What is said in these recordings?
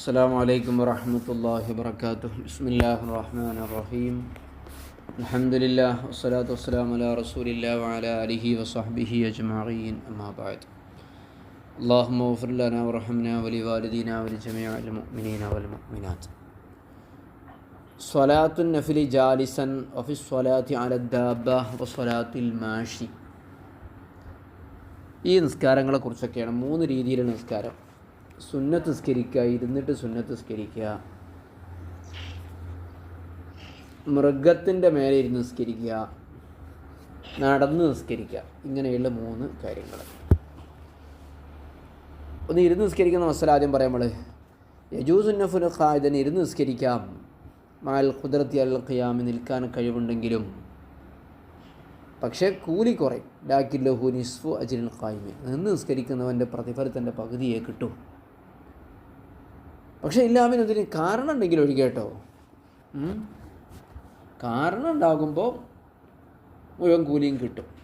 السلام عليكم ورحمة الله وبركاته بسم الله الرحمن الرحيم الحمد لله والصلاة والسلام على رسول الله وعلى آله وصحبه أجمعين أما بعد اللهم اغفر لنا وارحمنا ولوالدينا ولجميع المؤمنين والمؤمنات صلاة النفل جالسا وفي الصلاة على الدابة وصلاة الماشي ഈ നിസ്കാരങ്ങളെക്കുറിച്ചൊക്കെയാണ് മൂന്ന് രീതിയിലുള്ള നിസ്കാരം സുന്നത്ത് സ്കരിക്കുക ഇരുന്നിട്ട് സുന്നത്ത് സ്കരിക്കുക മൃഗത്തിന്റെ മേലെ ഇരുന്ന് നിസ്കരിക്കുക. നടന്ന് നിസ്കരിക്കുക. ഇങ്ങനെയുള്ള മൂന്ന് കാര്യങ്ങൾ. ഒന്ന് ഇരുന്ന് നിസ്കരിക്കുന്ന മസല ആദ്യം പറയാം നമ്മൾ യജൂസുന്നഫുൽ ഖായിദൻ ഇരുന്ന് നിസ്കരിക്കാം. മാൽ കുതിർത്തി അൽ ഖിയാമി നിൽക്കാൻ കഴിവുണ്ടെങ്കിലും. പക്ഷേ കൂലി കുറയും. ഡാക്കില്ലഹു നിസ്ഫു അജിൽ ഖായിമി. നിന്ന് നിസ്കരിക്കുന്നവന്റെ പ്രതിഫലത്തിന്റെ പകുതിയെ കിട്ടും. പക്ഷേ ഇല്ലാമിനതിന് കാരണം ഉണ്ടെങ്കിൽ ഒഴികേട്ടോ. കാരണം ഉണ്ടാകുമ്പോൾ മുഴുവൻ കൂലിയും കിട്ടും.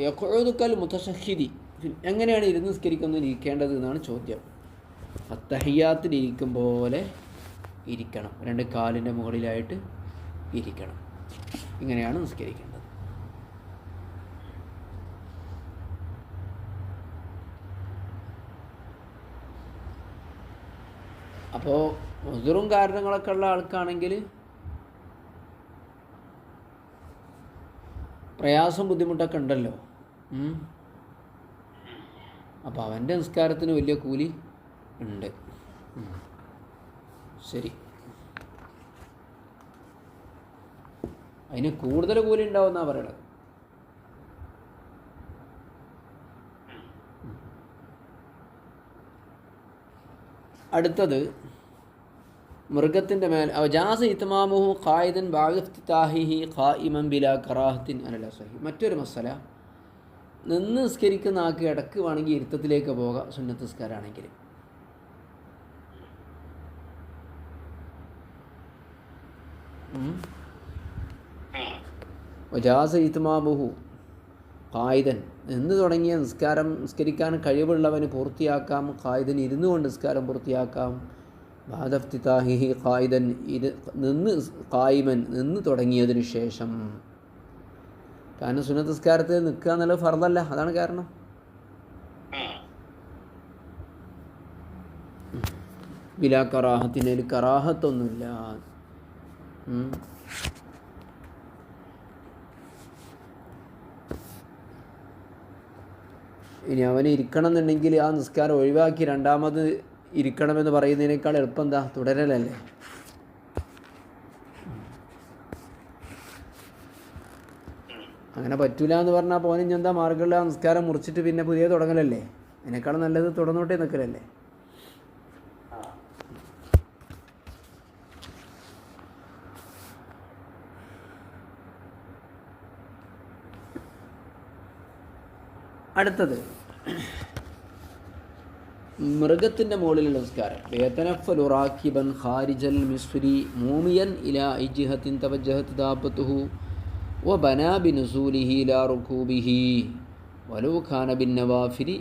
യഖുദുക്കൽ മുത്തഷഹിദി എങ്ങനെയാണ് ഇരുന്ന് നിസ്കരിക്കുന്നത് ഇരിക്കേണ്ടത് എന്നാണ് ചോദ്യം. അത്തഹയ്യാത്തിൽ ഇരിക്കും പോലെ ഇരിക്കണം. രണ്ട് കാലിന്റെ മുകളിലായിട്ട് ഇരിക്കണം. ഇങ്ങനെയാണ് നിസ്കരിക്കേണ്ടത് അപ്പോൾ ഉതിറും കാരണങ്ങളൊക്കെ ഉള്ള ആൾക്കാണെങ്കിൽ പ്രയാസം ബുദ്ധിമുട്ടൊക്കെ ഉണ്ടല്ലോ. അപ്പോൾ അവന്റെ നിസ്കാരത്തിന് വലിയ കൂലി ഉണ്ട്. ശരി. അതിന് കൂടുതൽ കൂലി ഉണ്ടാവുമെന്നാണ് പറയണത്. അടുത്തത് മൃഗത്തിന്റെ മേൽ ജാസ് ഇത്മാമുഹു ഖായിദൻ ബാഗിഫ്തിതാഹിഹി ഖായിമൻ ബില കറാഹത്തിൻ അനല സഹി മറ്റൊരു മസല നിന്ന് നിസ്കരിക്കുന്ന ആൾക്ക് ഇടയ്ക്ക് വേണമെങ്കിൽ ഇരുത്തത്തിലേക്ക് പോകാം സുന്നത്ത് നിസ്കാരാണെങ്കിൽ വജാസ ഇത്മാമുഹു ഖായിദൻ നിന്ന് തുടങ്ങിയ നിസ്കാരം നിസ്കരിക്കാൻ കഴിവുള്ളവന് പൂർത്തിയാക്കാം ഖായിദൻ ഇരുന്നു കൊണ്ട് നിസ്കാരം പൂർത്തിയാക്കാം. ബാദഫ്തിതാഹിഹി ഖായിദൻ ഇത് നിന്ന് ഖായിമൻ നിന്ന് തുടങ്ങിയതിനു ശേഷം. കാരണം സുന്നത്ത് നിസ്കാരത്തിൽ നിൽക്കുക എന്നുള്ളത് ഫർദല്ല അതാണ് കാരണം. ബിലാ കറാഹത്തിന് കറാഹത്തൊന്നുമില്ല. ഇനി അവന് ഇരിക്കണം എന്നുണ്ടെങ്കിൽ ആ നിസ്കാരം ഒഴിവാക്കി രണ്ടാമത് ഇരിക്കണമെന്ന് പറയുന്നതിനേക്കാൾ എളുപ്പം എന്താ? തുടരലല്ലേ? അങ്ങനെ പറ്റൂല എന്ന് പറഞ്ഞാൽ പോലും ഇനി എന്താ മാർഗമുള്ള നിസ്കാരം മുറിച്ചിട്ട് പിന്നെ പുതിയ തുടങ്ങലല്ലേ? അതിനേക്കാൾ നല്ലത് തുടർന്നോട്ടേ നിൽക്കലല്ലേ അടുത്തത്. മൃഗത്തിന്റെ മുകളിലുള്ള നമസ്കാരം വേതനഫൽ ഉറാക്കിബൻ ഖാരിജൽ മിസ്രി മൂമിയൻ ഇല ഇജിഹത്തിൻ തവജഹത്ത് ദാബത്തുഹു വ ബനാ ബിനുസൂലിഹി ലാ റുഖൂബിഹി വലു ഖാന ബിൻ നവാഫിരി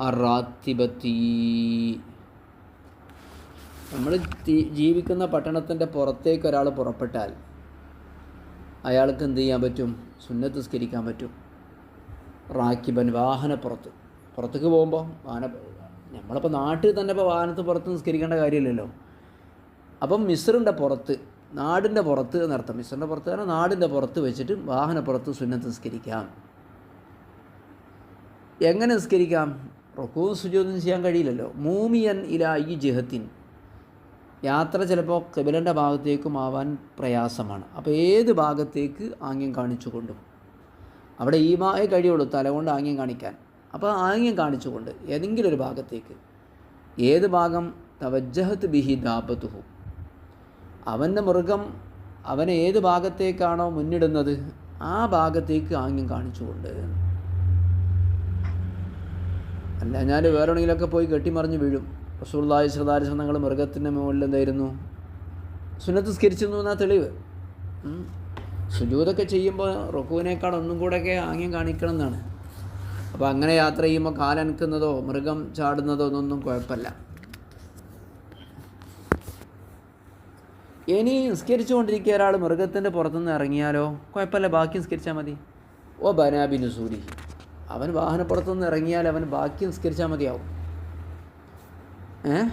അറാത്തിബത്തി നമ്മൾ ജീവിക്കുന്ന പട്ടണത്തിന്റെ പുറത്തേക്ക് ഒരാൾ പുറപ്പെട്ടാൽ അയാൾക്ക് എന്ത് ചെയ്യാൻ പറ്റും? സുന്നത്ത് സ്കരിക്കാൻ പറ്റും. റാക്കിബൻ വാഹനപ്പുറത്ത് പുറത്തേക്ക് പോകുമ്പോൾ വാഹന നമ്മളിപ്പോൾ നാട്ടിൽ തന്നെ ഇപ്പോൾ വാഹനത്ത് പുറത്ത് നിസ്കരിക്കേണ്ട കാര്യമില്ലല്ലോ. അപ്പം മിസ്റിന്റെ പുറത്ത് നാടിന്റെ പുറത്ത് എന്നർത്ഥം മിസ്റിന്റെ പുറത്ത് കാരണം നാടിന്റെ പുറത്ത് വെച്ചിട്ട് വാഹന പുറത്ത് സുന്നത്ത് നിസ്കരിക്കാം. എങ്ങനെ നിസ്കരിക്കാം? റുക്കവും സുജോതും ചെയ്യാൻ കഴിയില്ലല്ലോ. മൂമിയൻ ഇല ഈ ജിഹത്തിൻ. യാത്ര ചിലപ്പോൾ കബിലന്റെ ഭാഗത്തേക്കും ആവാൻ പ്രയാസമാണ്. അപ്പോൾ ഏത് ഭാഗത്തേക്ക് ആംഗ്യം കാണിച്ചു കൊണ്ടും അവിടെ ഈ മായ കഴിയുള്ളൂ തല കൊണ്ട് ആംഗ്യം കാണിക്കാൻ. അപ്പോൾ ആംഗ്യം കാണിച്ചുകൊണ്ട് ഏതെങ്കിലും ഒരു ഭാഗത്തേക്ക് ഏത് ഭാഗം? തവജ്ജഹത്ത് ബിഹി ദാബത്തുഹു. അവന്റെ മൃഗം അവനെ ഏത് ഭാഗത്തേക്കാണോ മുന്നിടുന്നത്? ആ ഭാഗത്തേക്ക് ആംഗ്യം കാണിച്ചുകൊണ്ട്. അല്ല ഞാൻ വേറെ പോയി കെട്ടിമറിഞ്ഞ് വീഴും. റസൂള്ളാഹി ശ്രദ്ധാരിസം തങ്ങൾ മൃഗത്തിന്റെ മുകളിൽ എന്തായിരുന്നു? സുന്നത്ത് സ്കരിച്ചിരുന്നു എന്നാ തെളിവ്. സുജൂതൊക്കെ ചെയ്യുമ്പോൾ റുക്കുവിനേക്കാൾ ഒന്നും കൂടെയൊക്കെ ആംഗ്യം കാണിക്കണം എന്നാണ്. അപ്പോൾ അങ്ങനെ യാത്ര ചെയ്യുമ്പോൾ കാലനക്കുന്നതോ മൃഗം ചാടുന്നതോ ഒന്നും കുഴപ്പമില്ല. ഇനി നിസ്കരിച്ചുകൊണ്ടിരിക്കുക ഒരാൾ മൃഗത്തിന്റെ പുറത്തുനിന്ന് ഇറങ്ങിയാലോ? കുഴപ്പമില്ല ബാക്കി നിസ്കരിച്ചാൽ മതി. ഓ ബനാബിന് സൂരി. അവൻ വാഹനപ്പുറത്തുനിന്ന് ഇറങ്ങിയാൽ അവൻ ബാക്കി നിസ്കരിച്ചാൽ മതിയാവും. ഏ?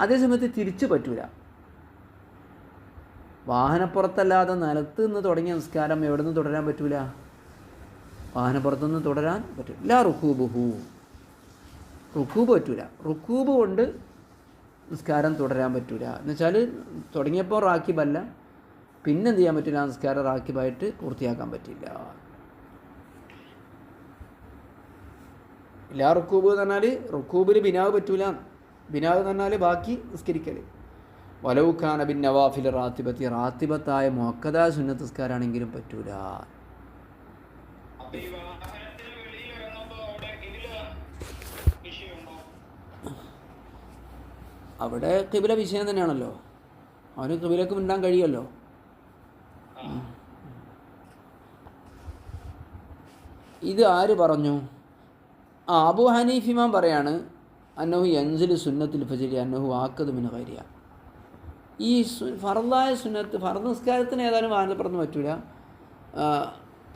അതേസമയത്ത് തിരിച്ചു പറ്റൂല. വാഹനപ്പുറത്തല്ലാതെ നിലത്ത് നിന്ന് തുടങ്ങിയ നിസ്കാരം എവിടെ നിന്ന് തുടരാൻ പറ്റൂല? വാഹനപ്പുറത്തുനിന്ന് തുടരാൻ പറ്റില്ല റുഖൂബ് റുക്കൂബുഹു. റുക്കൂബ് പറ്റൂല. റുക്കൂബ് കൊണ്ട് നിസ്കാരം തുടരാൻ പറ്റൂല. എന്ന് വെച്ചാൽ തുടങ്ങിയപ്പോൾ റാക്കിബല്ല. പിന്നെ എന്ത് ചെയ്യാൻ പറ്റില്ല നിസ്കാരം റാക്കിബായിട്ട് പൂർത്തിയാക്കാൻ പറ്റില്ല. ഇല്ല റുക്കൂബ് എന്ന് പറഞ്ഞാൽ റുക്കൂബിൽ ബിനാവ് പറ്റൂല. ബിനാവ് എന്ന് പറഞ്ഞാൽ ബാക്കി നിസ്കരിക്കൽ വലവുഖാന ബിൻ നവാഫിൽ റാത്തിബത്തി. റാത്തിബത്തായ മുഹക്കദ സുന്നത്തസ്കാരാണെങ്കിലും പറ്റൂല. അവിടെ കിബില വിഷയം തന്നെയാണല്ലോ. അവന് കിബിലക്ക് മിണ്ടാൻ കഴിയുമല്ലോ ഇത് ആര് പറഞ്ഞു? ആ അബു ഹനീഫിമാൻ പറയാണ് അന്നഹു എൻസിൽ സുന്നത്തിൽ ഫജരി അന്നഹു ആക്കതുമിന് മിന കരിയ ഈ ഫറദായ സുന്നത്ത് ഫറദ് നിസ്കാരത്തിന് ഏതായാലും വാഹനപ്പുറത്ത് പറ്റൂല.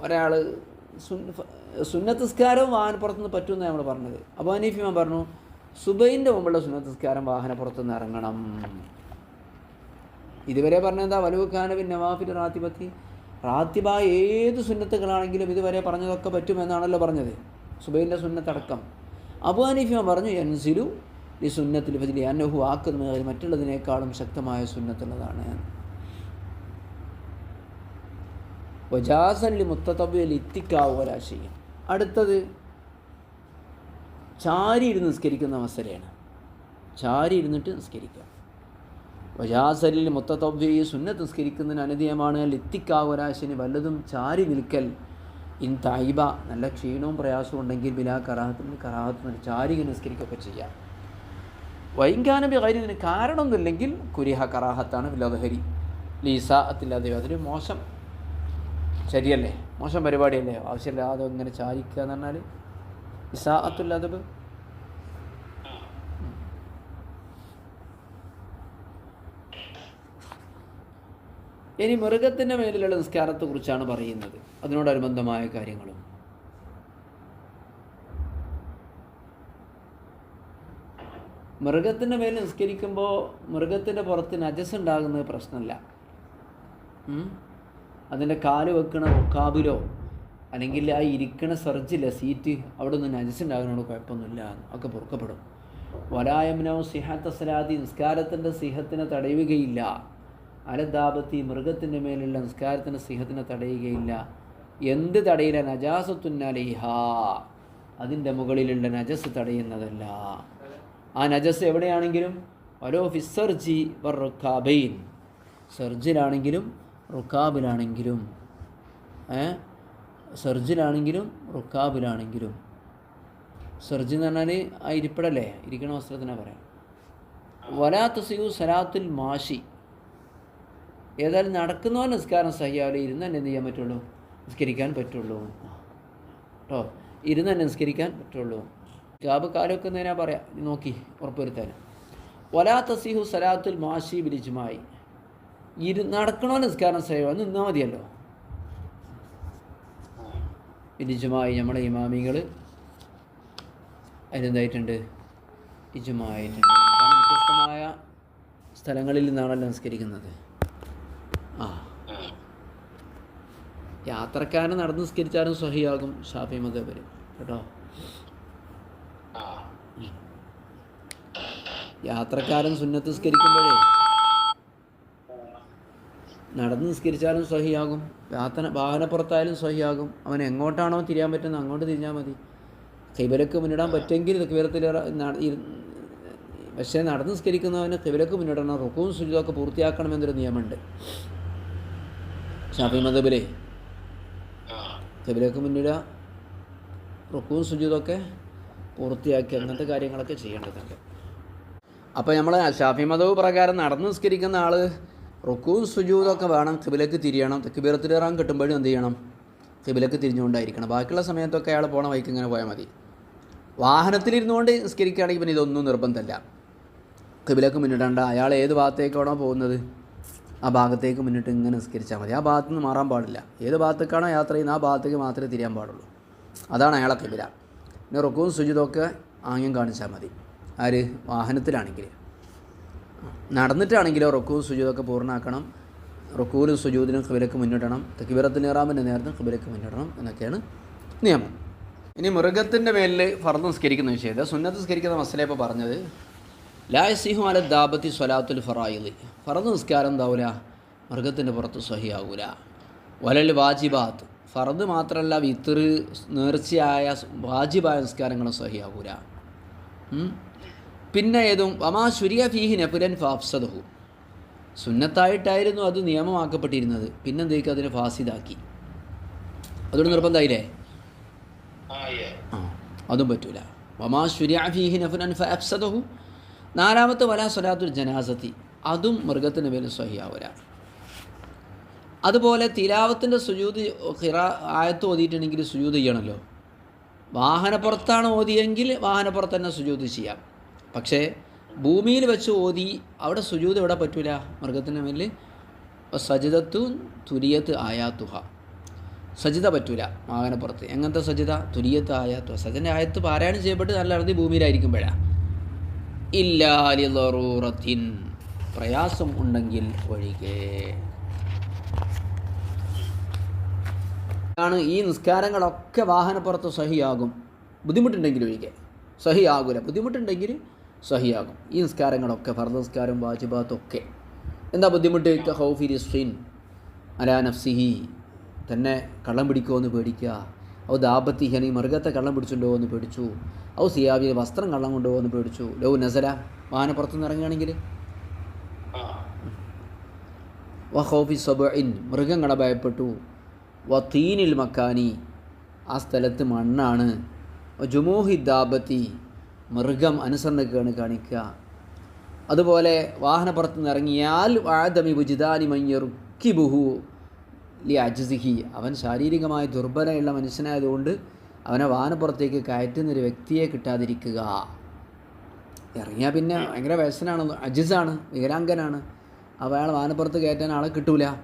ഒരാൾ സുന്നത്ത് നിസ്കാരവും വാഹനപ്പുറത്തുനിന്ന് പറ്റുമെന്ന് നമ്മൾ പറഞ്ഞത്. അബു ഹനീഫിമാൻ പറഞ്ഞു സുബൈന്റെ മുമ്പുള്ള സുന്നത്ത് നിസ്കാരം വാഹനപ്പുറത്തുനിന്ന് ഇറങ്ങണം. ഇതുവരെ പറഞ്ഞെന്താ വലുവക്കാന നവാഫിൻ റാത്തിബത്തി. റാത്തിബ ഏത് സുന്നത്തുകളാണെങ്കിലും ഇതുവരെ പറഞ്ഞതൊക്കെ പറ്റുമെന്നാണല്ലോ പറഞ്ഞത്. സുബൈന്റെ സുന്നത്തടക്കം. അബു ഹനീഫിമ പറഞ്ഞു എൻസിലു ഈ സുന്നത്തിൽ ഫജിലി അന്നഹു ആക്കുന്നത് മറ്റുള്ളതിനേക്കാളും ശക്തമായ സുന്നത്തുള്ളതാണ്. വജാസല്ലി എത്തിക്കാവുക ഇത്തിക്കാവോരാശയം അടുത്തത് ചാരി ഇരുന്ന് നിസ്കരിക്കുന്ന അവസരമാണ് ചാരി ഇരുന്നിട്ട് നിസ്കരിക്കുക. വജാസലിൽ മുത്തത്തവ്യ സുന്നത്ത് നിസ്കരിക്കുന്നതിന് അനുദയമാണ് ലിത്തിക്കാവരാശിന് വല്ലതും ചാരി നിൽക്കൽ. ഇൻ തായിബ നല്ല ക്ഷീണവും പ്രയാസവും ഉണ്ടെങ്കിൽ ബിലാ കറാഹത്തിന് കറാഹത്തിന് ചാരി നിസ്കരിക്കുകയൊക്കെ ചെയ്യാം. വൈകാന കാര്യത്തിന് കാരണമൊന്നുമില്ലെങ്കിൽ കുരിഹ കറാഹത്താണ് ബിലഹരി ലീസ അത്തില്ലാതെ അതൊരു മോശം ശരിയല്ലേ? മോശം പരിപാടിയല്ലേ? ആവശ്യമില്ലാതെ ഇങ്ങനെ ചാരിക്കുക എന്ന് പറഞ്ഞാൽ ഇസാ അത്തുല്ലാതെ ഇനി മൃഗത്തിന്റെ മേലിലുള്ള നിസ്കാരത്തെക്കുറിച്ചാണ് പറയുന്നത്. അതിനോടനുബന്ധമായ കാര്യങ്ങളും. മൃഗത്തിന്റെ മേൽ നിസ്കരിക്കുമ്പോൾ മൃഗത്തിന്റെ പുറത്ത് നജസ് ഉണ്ടാകുന്നത് പ്രശ്നമില്ല? അതിന്റെ കാൽ വെക്കണ കാബിലോ അല്ലെങ്കിൽ ആ ഇരിക്കണ സെർജില്ല സീറ്റ് അവിടെ നിന്ന് നജസ് ഉണ്ടാകുന്നതുകൊണ്ട് കുഴപ്പമൊന്നുമില്ല ഒക്കെ പൊറുക്കപ്പെടും. വലായമനോ സിഹത്ത സലാദി നിസ്കാരത്തിന്റെ സിഹത്തിനെ തടയുകയില്ല. അലദാപത്തി മൃഗത്തിന്റെ മേലുള്ള നിസ്കാരത്തിന്റെ സിഹത്തിനെ തടയുകയില്ല. എന്ത് തടയില്ല? നജാസത്തുന്നലിഹ അതിന്റെ മുകളിലുള്ള നജസ് തടയുന്നതല്ല. ആ നജസ് എവിടെയാണെങ്കിലും? ഓരോ ഫിസർജി റുക്കാബൈൻ സർജിലാണെങ്കിലും റുഖാബിലാണെങ്കിലും. സർജിലാണെങ്കിലും റുഖാബിലാണെങ്കിലും. സർജി എന്ന് പറഞ്ഞാൽ ആ ഇരിപ്പിടല്ലേ? ഇരിക്കണ വസ്ത്രത്തിനാണ് പറയാം. വലാത്ത സിയു സലാത്തുൽ മാഷി. ഏതായാലും നടക്കുന്നവൻ നിസ്കാരം സഹിയാവില്ല. ഇരുന്ന് തന്നെ എന്ത് ചെയ്യാൻ പറ്റുള്ളൂ? നിസ്കരിക്കാൻ പറ്റുള്ളൂ. കേട്ടോ? ഇരുന്ന് തന്നെ നിസ്കരിക്കാൻ പറ്റുള്ളൂ. കാബ് കാലം നേരാ പറയാം? നോക്കി ഉറപ്പുവരുത്താൻ. ഒലാ തസീഹു സലാത്തുൽ മാഷി ബിലിജുമായി ഇരു നടക്കണോ നിസ്കാരം സേവ നിന്നാൽ മതിയല്ലോ. ബിലിജുമായി നമ്മളെ ഇമാമികൾ അതിനെന്തായിട്ടുണ്ട്? ഇജുമായിട്ടുണ്ട്. കാരണം വ്യത്യസ്തമായ സ്ഥലങ്ങളിൽ നിന്നാണല്ലോ നിസ്കരിക്കുന്നത്. ആ. യാത്രക്കാരൻ നടന്ന് നിസ്കരിച്ചാലും സഹിയാകും ഷാഫി മതബര് കേട്ടോ? യാത്രക്കാരൻ സുന്നത്ത് നിസ്കരിക്കുമ്പോഴേ നടന്ന് നിസ്കരിച്ചാലും സ്വഹിയാകും വാഹന വാഹനപ്പുറത്തായാലും സ്വഹിയാകും അവൻ എങ്ങോട്ടാണോ തിരിയാൻ പറ്റുന്നത് അങ്ങോട്ട് തിരിഞ്ഞാൽ മതി. കിബിലക്ക് മുന്നിടാൻ പറ്റുമെങ്കിൽ കിബിലത്തിൽ പക്ഷേ നടന്ന് നിസ്കരിക്കുന്നവന് കിബിലക്ക് മുന്നിടണം. റുക്കും സുജിതൊക്കെ പൂർത്തിയാക്കണമെന്നൊരു നിയമമുണ്ട്. ഷാഫി മതബിലെ കിബിലക്ക് മുന്നിടുക റുക്കും സുജിതൊക്കെ പൂർത്തിയാക്കി അങ്ങനത്തെ കാര്യങ്ങളൊക്കെ ചെയ്യേണ്ടതുണ്ട്. അപ്പോൾ നമ്മൾ ഷാഫി മതവ് പ്രകാരം നടന്ന് നിസ്കരിക്കുന്ന ആൾ റുക്കൂൻ സുജൂതൊക്കെ വേണം കിബിലേക്ക് തിരിയണം കിബിറത്തിലിറാൻ കിട്ടുമ്പോഴും എന്ത് ചെയ്യണം? കിബിലേക്ക് തിരിഞ്ഞുകൊണ്ടായിരിക്കണം. ബാക്കിയുള്ള സമയത്തൊക്കെ അയാൾ പോണ വൈക്ക് ഇങ്ങനെ പോയാൽ മതി. വാഹനത്തിലിരുന്നുകൊണ്ട് നിസ്കരിക്കുകയാണെങ്കിൽ പിന്നെ ഇതൊന്നും നിർബന്ധമല്ല കിബിലേക്ക് മുന്നിടണ്ട. അയാൾ ഏത് ഭാഗത്തേക്കാണോ പോകുന്നത്? ആ ഭാഗത്തേക്ക് മുന്നിട്ട് ഇങ്ങനെ നിസ്കരിച്ചാൽ മതി. ആ ഭാഗത്ത് നിന്ന് മാറാൻ പാടില്ല. ഏത് ഭാഗത്തേക്കാണോ യാത്ര ചെയ്യുന്നത് ആ ഭാഗത്തേക്ക് മാത്രമേ തിരിയാൻ പാടുള്ളൂ. അതാണ് അയാളെ കിബില പിന്നെ റുക്കും സുജിതൊക്കെ ആംഗ്യം കാണിച്ചാൽ മതി. ആര്? വാഹനത്തിലാണെങ്കിൽ നടന്നിട്ടാണെങ്കിലോ റൊക്കൂ സുജൂദൊക്കെ പൂർണമാക്കണം റൊക്കൂലും സുജൂദിനും ഖബിലക്ക് മുന്നിടണം. തെക്കിബിറത്തിന് ഇറാമിന്റെ നേരത്തെ ഖബിലക്ക് മുന്നിടണം എന്നൊക്കെയാണ് നിയമം. ഇനി മൃഗത്തിന്റെ മേലിൽ ഫർദ് നിസ്കരിക്കുന്ന വിഷയത്തെ. സുന്നത്ത് നിസ്കരിക്കുന്ന മസല ഇപ്പോൾ പറഞ്ഞത്. ലായസിഹു അല ദാബത്തി സ്വലാത്തുൽ ഫറായിദ്. ഫറദ് നിസ്കാരം എന്താവൂല? മൃഗത്തിന്റെ പുറത്ത് സഹിയാവൂല. വലൽ വാജിബാത്ത്. ഫറദ് മാത്രമല്ല വിത്തർ നേർച്ചയായ വാജിബായ നിസ്കാരങ്ങളും സഹിയാവൂല. പിന്നെ ഏതും വമാ ശുരിയ ഫീഹി നഫുലൻ ഫാഫ്സദഹു സുന്നത്തായിട്ടായിരുന്നു അത് നിയമമാക്കപ്പെട്ടിരുന്നത്. പിന്നെന്തേക്ക് അതിനെ ഫാസിദാക്കി. അതുകൊണ്ട് നിർബന്ധമായില്ലേ? ആ അതും പറ്റൂല. വമാ ശുരിയ ഫീഹി നഫുലൻ ഫാഫ്സദഹു നാലാമത്തെ വല സ്വലാത്തുൽ ജനാസത്തി. അതും മൃഗത്തിന് പേര് സഹിയാവൂല അതുപോലെ തിലാവത്തിന്റെ സുജൂത് ഹിറ ആയത്ത് ഓതിയിട്ടുണ്ടെങ്കിൽ സുജൂത് ചെയ്യണമല്ലോ വാഹനപ്പുറത്താണ് ഓതിയെങ്കിൽ വാഹനപ്പുറത്ത് തന്നെ സുജൂത് ചെയ്യാം. പക്ഷേ ഭൂമിയിൽ വെച്ച് ഓതി അവിടെ സുജൂത് എവിടെ പറ്റൂല? മൃഗത്തിന്റെ മേലിൽ. സജിതത്തു തുരിയത്ത് ആയാത്തുഹ. സജിത പറ്റൂല മാകനപ്പുറത്ത് എങ്ങനത്തെ സജിത? തുരിയത്ത് ആയാത്തുഹ. സജന്റെ ആയത്ത് പാരായണം ചെയ്യപ്പെട്ട് നല്ല അറുതി ഭൂമിയിലായിരിക്കുമ്പോഴാണ് ഇല്ലാലിൻ പ്രയാസം ഉണ്ടെങ്കിൽ ഒഴികെ. ആണ് ഈ നിസ്കാരങ്ങളൊക്കെ വാഹനപ്പുറത്ത് സഹിയാകും. ബുദ്ധിമുട്ടുണ്ടെങ്കിൽ ഒഴികെ. സഹിയാകൂല. ബുദ്ധിമുട്ടുണ്ടെങ്കിൽ സഹിയാകും. ഈ നിസ്കാരങ്ങളൊക്കെ ഫർദ് നിസ്കാരം വാജിബാത്തൊക്കെ എന്താ ബുദ്ധിമുട്ട്? ഹൗഫി റിസ്ഫിൻ അലാ നഫ്സിഹി. തന്നെ കള്ളം പിടിക്കുമോ എന്ന് പേടിക്കുക. ഔ ദാപത്തി ഹനി മൃഗത്തെ കള്ളം പിടിച്ചുണ്ടോ എന്ന് പേടിച്ചു. ഔ സിയാബിയിൽ വസ്ത്രം കള്ളം കൊണ്ടുപോകുമോ എന്ന് പേടിച്ചു. ലോ നസല വാഹന പുറത്തുനിന്ന് ഇറങ്ങുകയാണെങ്കിൽ? ആ. ഹൗഫി സബഇൻ മൃഗങ്ങളെ ഭയപ്പെട്ടു. വ തീനിൽ മക്കാനി ആ സ്ഥലത്ത് മണ്ണാണ്. ജുമോഹി ദാബത്തി മൃഗം അനുസരണക്കാണ് കാണിക്കുക. അതുപോലെ വാഹനപ്പുറത്ത് നിന്ന് ഇറങ്ങിയാൽ ആദമി ബുജിദാനി ബുഹു ലി അജ്സിഹി. അവൻ ശാരീരികമായി ദുർബലമുള്ള മനുഷ്യനായതുകൊണ്ട് അവനെ വാഹനപ്പുറത്തേക്ക് കയറ്റുന്നൊരു വ്യക്തിയെ കിട്ടാതിരിക്കുക. ഇറങ്ങിയാൽ പിന്നെ ഭയങ്കര വ്യസനാണ്. അജിസാണ് വികലാംഗനാണ്. അപ്പോൾ അയാൾ വാഹനപ്പുറത്ത് കയറ്റാൻ ആളെ കിട്ടൂല.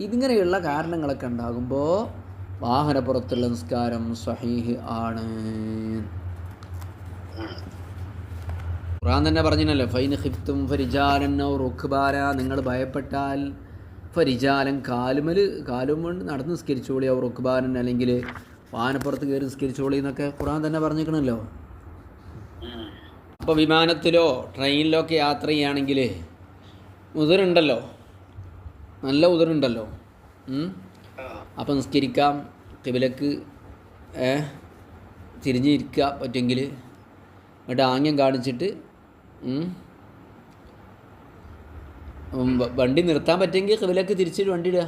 ഇതിങ്ങനെയുള്ള കാരണങ്ങളൊക്കെ ഉണ്ടാകുമ്പോൾ വാഹനപ്പുറത്തുള്ള നിസ്കാരം സ്വഹീഹ് ആണ്. ഖുറാൻ തന്നെ പറഞ്ഞല്ലോ ഫൈൻ ഹിഫ്തും ഫരിജാലൻ റുഖ്ബാര. നിങ്ങൾ ഭയപ്പെട്ടാൽ ഫരിജാലൻ കാലുമൽ കാലും നടന്ന് നിസ്കരിച്ചോളി അവർ റുഖ്ബാരൻ അല്ലെങ്കിൽ വാനപ്പുറത്ത് കയറി നിസ്കരിച്ചോളി എന്നൊക്കെ ഖുറാൻ തന്നെ പറഞ്ഞിരിക്കണല്ലോ. അപ്പോൾ വിമാനത്തിലോ ട്രെയിനിലോ ഒക്കെ യാത്ര ചെയ്യുകയാണെങ്കിൽ ഉതിരുണ്ടല്ലോ. നല്ല ഉതിരുണ്ടല്ലോ. ആ അപ്പം നിസ്കരിക്കാം കിബിലക്ക് തിരിഞ്ഞിരിക്കുക പറ്റുമെങ്കിൽ എന്നിട്ട് ആംഗ്യം കാണിച്ചിട്ട് വണ്ടി നിർത്താൻ പറ്റുമെങ്കിൽ കിബിലേക്ക് തിരിച്ചിട്ട് വണ്ടി ഇടുക.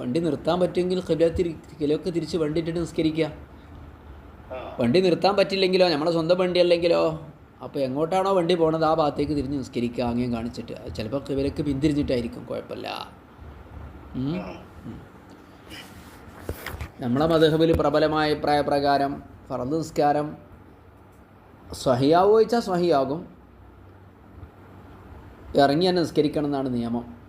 വണ്ടി നിർത്താൻ പറ്റുമെങ്കിൽ കിബിലേക്ക് കിലോക്ക് തിരിച്ച് വണ്ടി ഇട്ടിട്ട് നിസ്കരിക്കുക. വണ്ടി നിർത്താൻ പറ്റില്ലെങ്കിലോ നമ്മളെ സ്വന്തം വണ്ടി അല്ലെങ്കിലോ അപ്പോൾ എങ്ങോട്ടാണോ വണ്ടി പോണത് ആ ഭാഗത്തേക്ക് തിരിഞ്ഞ് നിസ്കരിക്കുക ആംഗ്യം കാണിച്ചിട്ട്. ചിലപ്പോൾ ഇവരൊക്കെ പിന്തിരിഞ്ഞിട്ടായിരിക്കും കുഴപ്പമില്ല. നമ്മളെ മധുഹബിൽ പ്രബലമായ അഭിപ്രായ പ്രകാരം പറന്ന് നിസ്കാരം സ്വഹിയാവോ ചോദിച്ചാൽ സ്വഹിയാകും ഇറങ്ങി തന്നെ നിസ്കരിക്കണം എന്നാണ് നിയമം.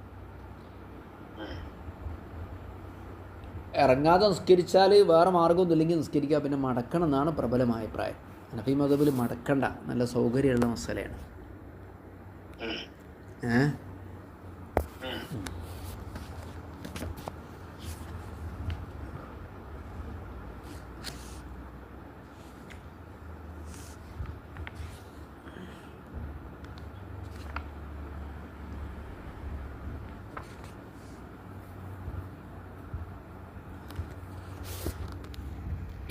ഇറങ്ങാതെ നിസ്കരിച്ചാൽ വേറെ മാർഗമൊന്നും ഇല്ലെങ്കിൽ നിസ്കരിക്കുക. പിന്നെ മടക്കണം എന്നാണ് പ്രബലമായ അഭിപ്രായം. അനഫി മതബിൽ മടക്കണ്ട. നല്ല സൗകര്യമുള്ള മസലയാണ്. ഏ?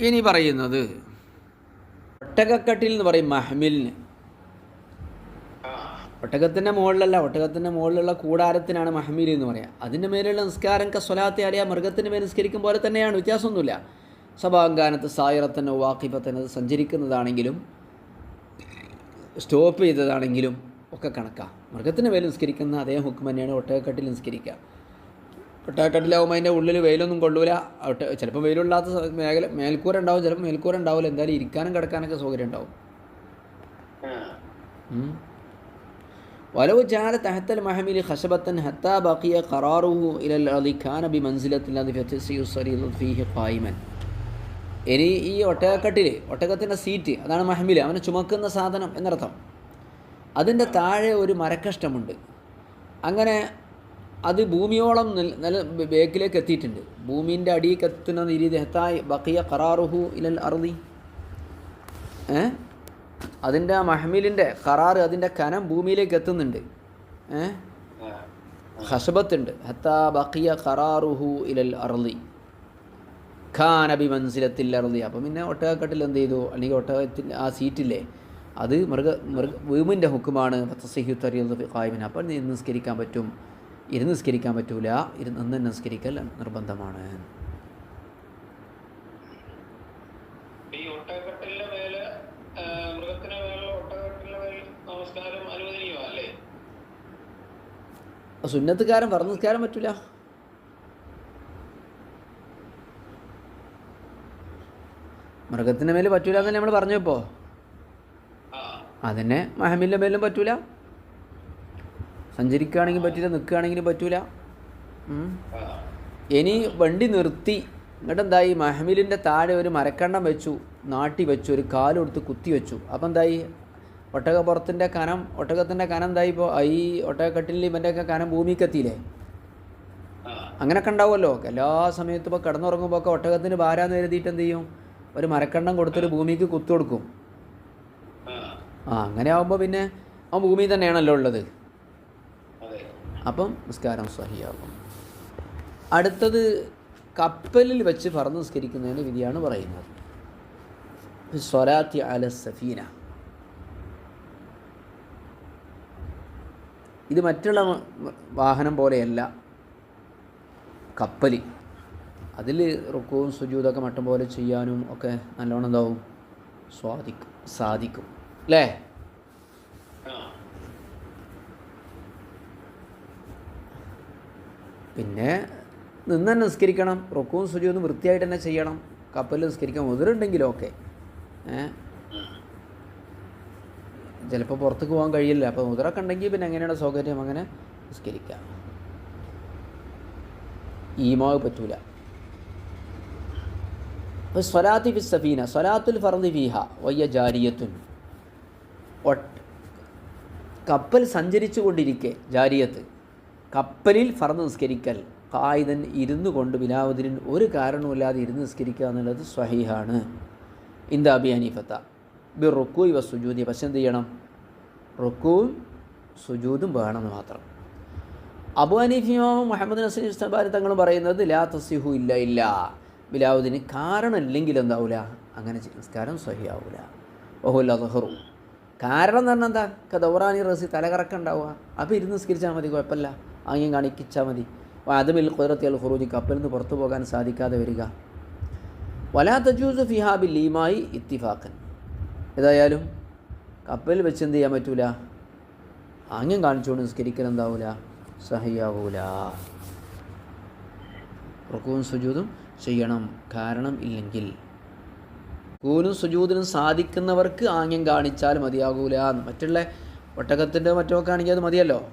ഇനി പറയുന്നത് ഒട്ടകക്കട്ടിൽ എന്ന് പറയും മഹമിലിന്. ഒട്ടകത്തിന്റെ മുകളിലല്ല ഒട്ടകത്തിന്റെ മുകളിലുള്ള കൂടാരത്തിനാണ് മഹ്മീൽ എന്ന് പറയുക അതിന്റെ മേലുള്ള നിസ്കാരം കസ്വലാത്തെ അറിയാം മൃഗത്തിന്റെ മേൽ നിസ്കരിക്കും പോലെ തന്നെയാണ് വ്യത്യാസമൊന്നുമില്ല. സഭാങ്കാനത്ത് സായിറത്തന്നെ വാക്കിപ്പത്തന്നെ അത് സഞ്ചരിക്കുന്നതാണെങ്കിലും സ്റ്റോപ്പ് ചെയ്തതാണെങ്കിലും ഒക്കെ കണക്കാം. മൃഗത്തിന് മേൽ നിസ്കരിക്കുന്ന അതേ ഹുക്കും തന്നെയാണ് ഒട്ടകക്കട്ടിൽ നിസ്കരിക്കുക. ഒട്ടകക്കട്ടിലാവുമ്പോൾ അതിന്റെ ഉള്ളിൽ വെയിലൊന്നും കൊള്ളൂല. ഒട്ട ചിലപ്പോൾ വെയിലില്ലാത്ത മേഖല മേൽക്കൂര ഉണ്ടാവും ചിലപ്പോൾ മേൽക്കൂര ഉണ്ടാവില്ല എന്തായാലും ഇരിക്കാനും കിടക്കാനൊക്കെ സൗകര്യം ഉണ്ടാവും. വലവ് ജാല തഹത്തൽ മഹമിൽ ഹസബത്തൻ ഹത്താ ബാക്കിയ കറാറുഹു ഇലൽ അലി ഖാൻ അബി മനസ്സിലത്തില്ലായ്മൻ ഇനി ഈ ഒട്ടകക്കട്ടിൽ ഒട്ടകത്തിന്റെ സീറ്റ് അതാണ് മഹമിൽ അവനെ ചുമക്കുന്ന സാധനം എന്നർത്ഥം. അതിന്റെ താഴെ ഒരു മരക്കഷ്ടമുണ്ട് അങ്ങനെ അത് ഭൂമിയോളം നില ബേക്കിലേക്ക് എത്തിയിട്ടുണ്ട്. ഭൂമിന്റെ അടിയിലേക്ക് എത്തുന്ന രീതി ഹെത്തായി ബക്കിയ ഖറാറുഹു ഇലൽ അറുതി ഏ? അതിന്റെ മഹമിലിന്റെ കറാറ് അതിന്റെ കനം ഭൂമിയിലേക്ക് എത്തുന്നുണ്ട്. ഏ. ഹസബത്തുണ്ട് ഹത്താ ബക്കിയ ഖറാറുഹു ഇലൽ അറുതി ഖാനബി മൻസിലത്തിൽ അറുതി അപ്പം പിന്നെ ഒട്ടകക്കട്ടിൽ എന്ത് ചെയ്തു? അല്ലെങ്കിൽ ഒട്ടകത്തിൽ ആ സീറ്റില്ലേ? അത് മൃഗ മൃഗ വീമിന്റെ ഹുക്കുമാണ്. പത്തസഹ്യു കായ്മിന് അപ്പം നിസ്കരിക്കാൻ പറ്റും. ഇരുന്ന് നിസ്കരിക്കാൻ പറ്റൂല. ഇരുന്ന് നിന്ന് നിസ്കരിക്കൽ നിർബന്ധമാണ്. സുന്നത്തുകാരൻ പറഞ്ഞ നിസ്കാരം പറ്റൂല. മൃഗത്തിന്റെ മേൽ പറ്റൂല എന്നല്ലേ നമ്മൾ പറഞ്ഞു ഇപ്പോൾ ആ. അതന്നെ മഹമിന്റെ മേലും പറ്റൂല. സഞ്ചരിക്കുകയാണെങ്കിൽ പറ്റില്ല നിൽക്കുകയാണെങ്കിലും പറ്റൂല. ഇനി വണ്ടി നിർത്തി. എന്നിട്ട് എന്തായി മഹമിലിന്റെ താഴെ ഒരു മരക്കണ്ണം വെച്ചു നാട്ടി വെച്ചു ഒരു കാലെടുത്ത് കുത്തി വെച്ചു. അപ്പം എന്തായി? ഒട്ടകപ്പുറത്തിന്റെ കനം ഒട്ടകത്തിന്റെ കനം എന്തായി ഇപ്പോൾ ഈ ഒട്ടകക്കട്ടിലിൽ ഇവന്റെയൊക്കെ കനം ഭൂമിക്ക് എത്തിയില്ലേ അങ്ങനെയൊക്കെ ഉണ്ടാവുമല്ലോ. എല്ലാ സമയത്തും ഇപ്പോൾ കിടന്നുറങ്ങുമ്പോൾ ഒക്കെ ഒട്ടകത്തിന് ഭാരാന്ന് എഴുതിയിട്ട് എന്ത് ചെയ്യും? ഒരു മരക്കണ്ണം കൊടുത്തൊരു ഭൂമിക്ക് കുത്തു കൊടുക്കും. ആ അങ്ങനെ ആകുമ്പോൾ പിന്നെ ആ ഭൂമി തന്നെയാണല്ലോ ഉള്ളത്. അപ്പം നിസ്കാരം സഹിയാകും. അടുത്തത് കപ്പലിൽ വെച്ച് പറന്ന് നിസ്കരിക്കുന്നതിന്റെ വിധിയാണ് പറയുന്നത്. സ്വലാത്തി അല സഫീന. ഇത് മറ്റുള്ള വാഹനം പോലെയല്ല. കപ്പൽ അതിൽ റുക്കവും സുജൂതൊക്കെ മട്ടം പോലെ ചെയ്യാനും ഒക്കെ നല്ലോണം എന്താവും? സ്വാധിക്കും സാധിക്കും. അല്ലേ ആ പിന്നെ നിന്ന് തന്നെ നിസ്കരിക്കണം റൊക്കവും സുജൂതും വൃത്തിയായിട്ട് തന്നെ ചെയ്യണം കപ്പലിൽ നിസ്കരിക്കാൻ ഉതിരുണ്ടെങ്കിലും ഓക്കെ ഏ? ചിലപ്പോൾ പുറത്തേക്ക് പോകാൻ കഴിയില്ല. അപ്പോൾ ഉതിരൊക്കെ ഉണ്ടെങ്കിൽ പിന്നെ എങ്ങനെയാണ് സൗകര്യം? അങ്ങനെ നിസ്കരിക്കാം. ഈമാവ് പറ്റൂല. അപ്പോൾ സ്വലാത്തി ഫി സഫീന സ്വലാത്തുൽ ഫർദി ഫീഹ വയ്യ ജാരിയത്തുൻ. കപ്പൽ സഞ്ചരിച്ചു കൊണ്ടിരിക്കെ ജാരിയത്ത്. കപ്പലിൽ ഫറന്ന് നിസ്കരിക്കൽ. കായിതൻ ഇരുന്നു കൊണ്ട് ബിലാവുദ്ദീൻ ഒരു കാരണവുമില്ലാതെ ഇരുന്ന് നിസ്കരിക്കുക എന്നുള്ളത് സ്വഹീഹാണ്. ഇന്ത അബി ബി റുക്കു ഇവ സുജൂതി പക്ഷെ എന്ത് ചെയ്യണം? റുക്കുവും സുജൂതും വേണമെന്ന് മാത്രം. അബു ഹനീഫിമാമും മുഹമ്മദ് നസീർ ഇസ്തബാരി തങ്ങളും പറയുന്നത് ലാ തസിഹു ഇല്ല ഇല്ല. ബിലാവുദ്ദീന് കാരണം ഇല്ലെങ്കിൽ എന്താവില്ല അങ്ങനെ നിസ്കാരം സഹിയാവൂല ഓഹുല്ല ദഹറു കാരണം എന്ന് പറഞ്ഞാൽ എന്താ? കദൗറാനി റസി തലകറക്കം ഉണ്ടാവുക അപ്പോൾ ഇരുന്ന് നിസ്കരിച്ചാൽ മതി കുഴപ്പമില്ല. അങ്ങനെ കാണിക്കിച്ചാൽ മതി. വാദമിൽ കുതിരത്തി ഹുറൂജി കപ്പലിൽ നിന്ന് പുറത്തു പോകാൻ സാധിക്കാതെ വരിക. വലാ തജൂസ് ഫിഹാബി ലീമായി ഇത്തിഫാക്കൻ ഏതായാലും കപ്പലിൽ വെച്ച് എന്ത് ചെയ്യാൻ പറ്റൂല? ആംഗ്യം കാണിച്ചുകൊണ്ട് നിസ്കരിക്കൽ എന്താവൂല? സഹിയാവൂല. റുക്കുവും സുജൂതും ചെയ്യണം. കാരണം ഇല്ലെങ്കിൽ കൂനും സുജൂദിനും സാധിക്കുന്നവർക്ക് ആംഗ്യം കാണിച്ചാൽ മതിയാകൂല. മറ്റുള്ള ഒട്ടകത്തിന്റെ മറ്റൊക്കെ ആണെങ്കിൽ അത് മതിയല്ലോ.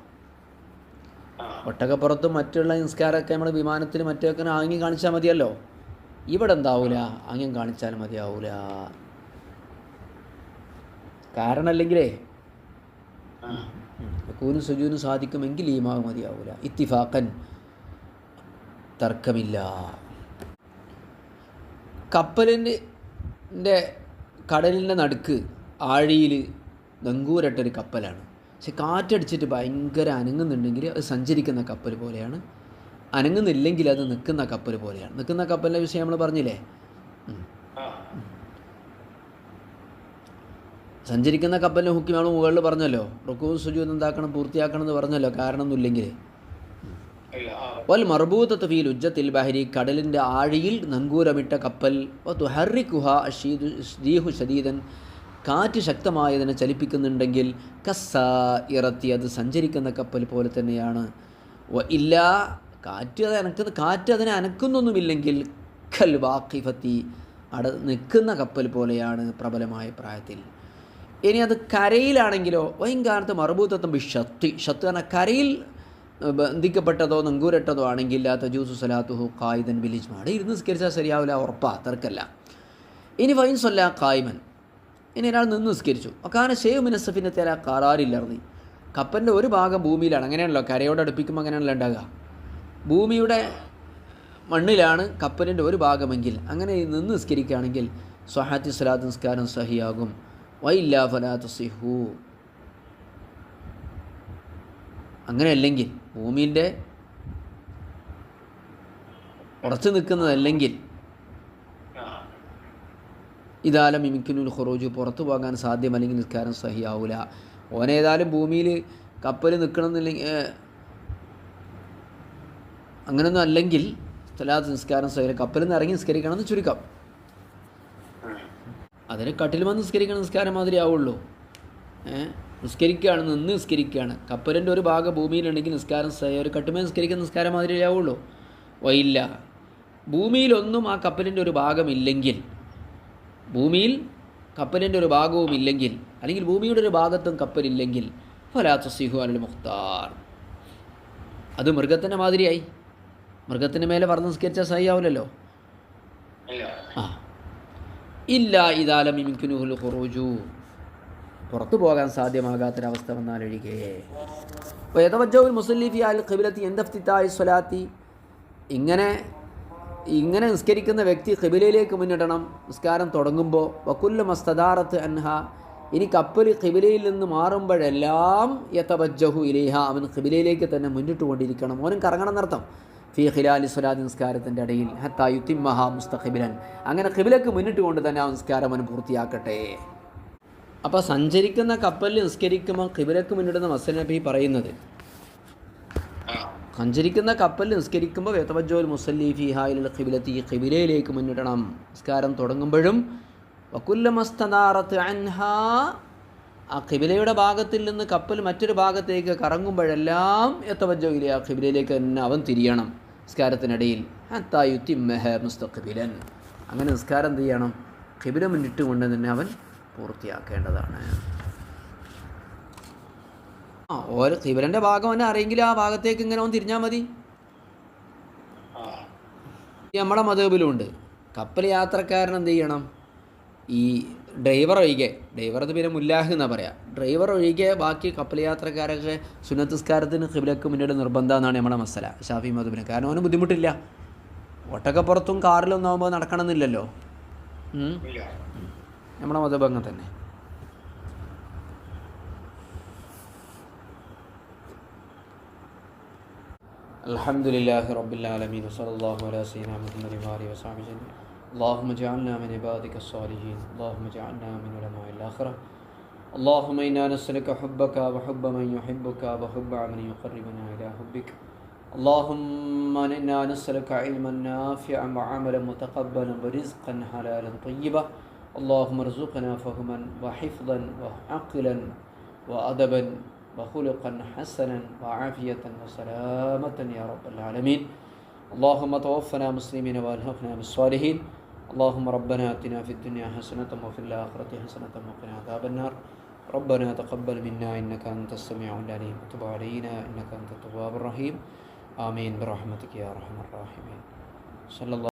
ഒട്ടകപ്പുറത്തും മറ്റുള്ള നിസ്കാരമൊക്കെ നമ്മൾ വിമാനത്തിൽ മറ്റൊക്കെ ആംഗ്യം കാണിച്ചാൽ മതിയല്ലോ. ഇവിടെ എന്താവൂല? ആംഗ്യം കാണിച്ചാൽ മതിയാവൂല. കാരണമല്ലെങ്കിലേ കൂനും സുജൂനും സാധിക്കുമെങ്കിൽ ഈമാവ് മതിയാവൂല. ഇത്തിഫാക്കൻ തർക്കമില്ല. കപ്പലിന്റെ ന്റെ കടലിന്റെ നടുക്ക് ആഴിയിൽ നങ്കൂരട്ടൊരു കപ്പലാണ്. പക്ഷെ കാറ്റടിച്ചിട്ട് ഭയങ്കര അനങ്ങുന്നുണ്ടെങ്കിൽ അത് സഞ്ചരിക്കുന്ന കപ്പൽ പോലെയാണ്. അനങ്ങുന്നില്ലെങ്കിൽ അത് നിൽക്കുന്ന കപ്പൽ പോലെയാണ്. നിൽക്കുന്ന കപ്പലിന്റെ വിഷയം നമ്മൾ പറഞ്ഞില്ലേ? സഞ്ചരിക്കുന്ന കപ്പലിനെ ഹുക്കി നമ്മൾ മുകളിൽ പറഞ്ഞല്ലോ. റുക്കൂ സുജൂതും എന്താക്കണം പൂർത്തിയാക്കണം എന്ന് പറഞ്ഞല്ലോ. കാരണമൊന്നുമില്ലെങ്കിൽ വൽ മർബൂത്തത്ത് ഫീൽ ഉജ്ജത്തിൽ ബഹരി കടലിന്റെ ആഴിയിൽ നങ്കൂരമിട്ട കപ്പൽ. തുഹറിക്കുഹ ഷീദു ദീഹു ഷദീദൻ. കാറ്റ് ശക്തമായതിനെ ചലിപ്പിക്കുന്നുണ്ടെങ്കിൽ കസ്സ ഇറത്തി അത് സഞ്ചരിക്കുന്ന കപ്പൽ പോലെ തന്നെയാണ്. ഇല്ല കാറ്റ് അത് അനക്കുന്ന കാറ്റ് അതിനെ അനക്കുന്നൊന്നുമില്ലെങ്കിൽ കൽ വാക്കിഫത്തി അട നിൽക്കുന്ന കപ്പൽ പോലെയാണ് പ്രബലമായ പ്രായത്തിൽ. ഇനി അത് കരയിലാണെങ്കിലോ വൈകാലത്ത് മറുബൂത്തത്തും ഷത്തി ഷത്ത് കാരണം കരയിൽ ബന്ധിക്കപ്പെട്ടതോ നങ്കൂരട്ടതോ ആണെങ്കിൽ തജൂസു സലാത്തുഹു കായിദൻ ബിലിജ്മ. അവിടെ ഇരുന്ന് നിസ്കരിച്ചാൽ ശരിയാവില്ല ഉറപ്പാ തർക്കല്ല. ഇനി വൈൻ സൊല്ല കായ്മൻ ഇനി ഒരാൾ നിന്ന് നിസ്കരിച്ചു. അക്കാന ഷേവ് മിനസഫിന്റെ തേല കാറാറില്ലർന്നി കപ്പന്റെ ഒരു ഭാഗം ഭൂമിയിലാണ്. അങ്ങനെയാണല്ലോ കരയോട് അടുപ്പിക്കുമ്പോൾ അങ്ങനെയാണല്ലോ ഉണ്ടാകുക ഭൂമിയുടെ മണ്ണിലാണ് കപ്പലിന്റെ ഒരു ഭാഗമെങ്കിൽ അങ്ങനെ നിന്ന് നിസ്കരിക്കുകയാണെങ്കിൽ സ്വഹാത്തി സ്വലാത്ത് നിസ്കാരം സഹിയാകും. വൈല്ല ഫലാത്ത് സിഹു അങ്ങനെയല്ലെങ്കിൽ ഭൂമിന്റെ ഉറച്ചു നിൽക്കുന്നതല്ലെങ്കിൽ ഇതാലം ഇമിക്കുനുൽ ഖുറൂജ് പുറത്തു പോകാൻ സാധ്യമല്ലെങ്കിൽ നിസ്കാരം സഹിയാവൂല. ഓനേതായാലും ഭൂമിയിൽ കപ്പൽ നിൽക്കണമെന്നില്ലെങ്കിൽ അങ്ങനൊന്നും അല്ലെങ്കിൽ സ്ഥലത്ത് നിസ്കാരം സഹിയില്ല കപ്പലിൽ നിന്ന് ഇറങ്ങി നിസ്കരിക്കണമെന്ന് ചുരുക്കം. അതിന് കട്ടിൽ വന്ന് നിസ്കരിക്കണ നിസ്കാരം മാതിരി ആവുള്ളൂ ഏ? നിസ്കരിക്കുകയാണ് നിന്ന് നിസ്കരിക്കുകയാണ്. കപ്പലിന്റെ ഒരു ഭാഗം ഭൂമിയിലുണ്ടെങ്കിൽ നിസ്കാരം ഒരു കട്ടുമേ നിസ്കരിക്കുന്ന നിസ്കാരം മാതിരി ആവുള്ളൂ വയ്യില്ല ഭൂമിയിലൊന്നും ആ കപ്പലിന്റെ ഒരു ഭാഗമില്ലെങ്കിൽ ഭൂമിയിൽ കപ്പലിന്റെ ഒരു ഭാഗവും ഇല്ലെങ്കിൽ അല്ലെങ്കിൽ ഭൂമിയുടെ ഒരു ഭാഗത്തും കപ്പലില്ലെങ്കിൽ ഫലാത്ത് സിഹു അൽ മുഖ്താർ. അത് മൃഗത്തിന്റെ മാതിരിയായി. മൃഗത്തിന് മേലെ പറഞ്ഞ് നിസ്കരിച്ചാൽ സഹിയാവില്ലല്ലോ. ആ. ഇല്ല ഇതാലം ഇമിക്കുനുഹുൽ ഖുറൂജു. പുറത്തു പോകാൻ സാധ്യമാകാത്തൊരവസ്ഥ വന്നാലൊഴികെ. എന്തഫ്തിത്തായി സ്വലാത്തി? ഇങ്ങനെ ഇങ്ങനെ നിസ്കരിക്കുന്ന വ്യക്തി ഖിബിലയിലേക്ക് മുന്നിടണം നിസ്കാരം തുടങ്ങുമ്പോൾ വക്കുല്ല മസ്തദാറത്ത് അൻഹ ഇനി കപ്പൽ ഖിബിലയിൽ നിന്ന് മാറുമ്പോഴെല്ലാം യഥബജ്ജഹു ഇലേഹ അവൻ ഖിബിലയിലേക്ക് തന്നെ മുന്നിട്ട് കൊണ്ടിരിക്കണം ഓനും കറങ്ങണം എന്നർത്ഥം. ഫി ഖിലാലി സ്വലാദ് നിസ്കാരത്തിന്റെ ഇടയിൽ ഹത്താ യുത്തിമഹ മുസ്തഖിബിലൻ. അങ്ങനെ ഖിബിലക്ക് മുന്നിട്ട് കൊണ്ട് തന്നെ ആ നിസ്കാരം അവൻ പൂർത്തിയാക്കട്ടെ. അപ്പോൾ സഞ്ചരിക്കുന്ന കപ്പലിൽ നിസ്കരിക്കുമ്പോൾ കിബിലക്ക് മുന്നിടുന്ന മസൻ നബി പറയുന്നത്. സഞ്ചരിക്കുന്ന കപ്പലിൽ നിസ്കരിക്കുമ്പോൾ വേത്തവജോൽ മുസല്ലി ഹായിൽ കിബിലത്തി കിബിലയിലേക്ക് മുന്നിടണം. നിസ്കാരം തുടങ്ങുമ്പോഴും വക്കുല്ലമസ്തനാറത്ത് അൻഹാ ആ കിബിലയുടെ ഭാഗത്തിൽ നിന്ന് കപ്പൽ മറ്റൊരു ഭാഗത്തേക്ക് കറങ്ങുമ്പോഴെല്ലാം എത്തവജോയിലെ ആ കിബിലയിലേക്ക് തന്നെ അവൻ തിരിയണം നിസ്കാരത്തിനിടയിൽ. മുസ്തഖിബിലൻ. അങ്ങനെ നിസ്കാരം എന്ത് ചെയ്യണം? കിബില മുന്നിട്ട് കൊണ്ട് തന്നെ അവൻ പൂർത്തിയാക്കേണ്ടതാണ്. ആ ഓരോ ഖിബിലന്റെ ഭാഗം അവനെ അറിയെങ്കിൽ ആ ഭാഗത്തേക്ക് ഇങ്ങനെ ഒന്ന് തിരിഞ്ഞാൽ മതി. നമ്മുടെ മതേബിലുണ്ട് കപ്പൽ യാത്രക്കാരൻ എന്ത് ചെയ്യണം? ഈ ഡ്രൈവർ ഒഴികെ ഡ്രൈവർ അത് പിന്നെ മുല്ലാഹ് എന്നാ പറയാം. ഡ്രൈവർ ഒഴികെ ബാക്കി കപ്പൽ യാത്രക്കാരൊക്കെ സുനത്തിസ്കാരത്തിന് കിബിലക്ക് മുന്നോട്ട് നിർബന്ധം എന്നാണ് നമ്മുടെ മസല ഷാഫി മധുബിന്. കാരണം അവന് ബുദ്ധിമുട്ടില്ല. ഒട്ടക്കപ്പുറത്തും കാറിലൊന്നാകുമ്പോൾ നടക്കണമെന്നില്ലല്ലോ. ഇല്ല. നമ്മുടെ മതബ് അങ്ങനെ തന്നെ الحمد لله رب العالمين وصلى الله على سيدنا محمد وآله وصحبه أجمعين اللهم اجعلنا من عبادك الصالحين اللهم اجعلنا من علماء الآخرة اللهم إنا نسألك حبك وحب من يحبك وحب من يقربنا إلى حبك اللهم إنا نسألك علما نافعا وعملا متقبلا ورزقا حلالا طيبا اللهم ارزقنا فهما وحفظا وعقلا وأدبا وخلقا حسنا وعافية وسلامة يا رب العالمين. اللهم توفنا مسلمين وألحقنا بالصالحين. اللهم ربنا آتنا في الدنيا حسنة وفي الآخرة حسنة وقنا عذاب النار. ربنا تقبل منا إنك أنت السميع العليم. وتب علينا إنك أنت التواب الرحيم. آمين برحمتك يا أرحم الراحمين. صلى الله